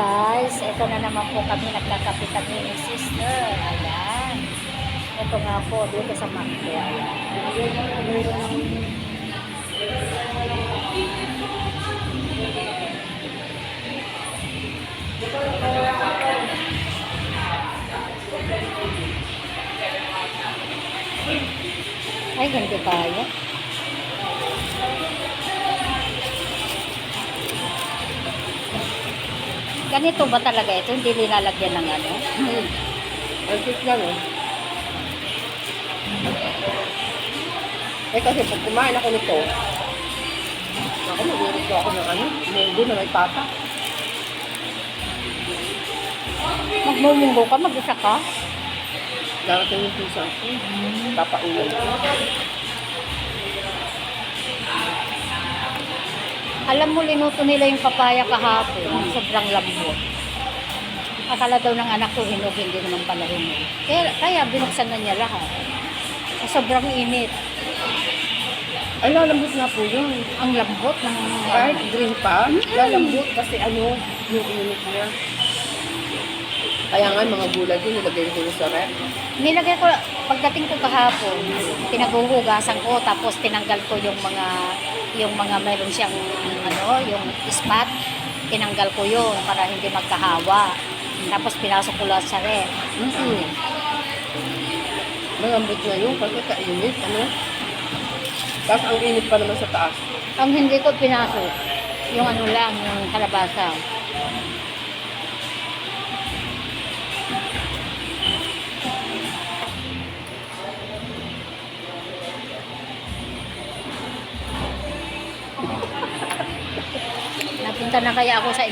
guys, ito na naman po kami nagkakape kami ni sister. Ayan. Ito nga po, dito sa Macdo. Ay, hindi kaya. Ganito ba talaga ito? Hindi linalagyan ng ano? Hmm. Ang cute lang eh. Eh kasi pag kumain ako nito, ako nagurito ako ng ano, munggo na may pata. Magmumunggo ka, mag-isa ka? Darating yung pisa ko. Papaulan ko. Alam mo, linuto nila yung papaya kahapon. Sobrang lambot. Akala daw ng anak ko hinog, hindi naman pala hinog. Kaya, kaya binuksan na niya lahat. Sobrang init. Ay, lalambot nga po yun. Ang lambot ng... Kahit green pa, lalambot kasi ano, yung init niya. Kaya nga, mga gulay din, nilagay ko sa rep. Nilagay ko, pagdating ko kahapon, pinaguhugasan ko, tapos tinanggal ko yung mga, yung mga mayroon siyang, ano, yung spot, tinanggal ko yun para hindi magkahawa. Tapos pinasok ko lahat sa ref. Mm-hmm. Malambot na yun, kasi kainit, ano. Tapos ang init pa naman sa taas. Ang hindi ko pinasok, yung ano lang, yung kalabasa. Napunta na kaya ako sa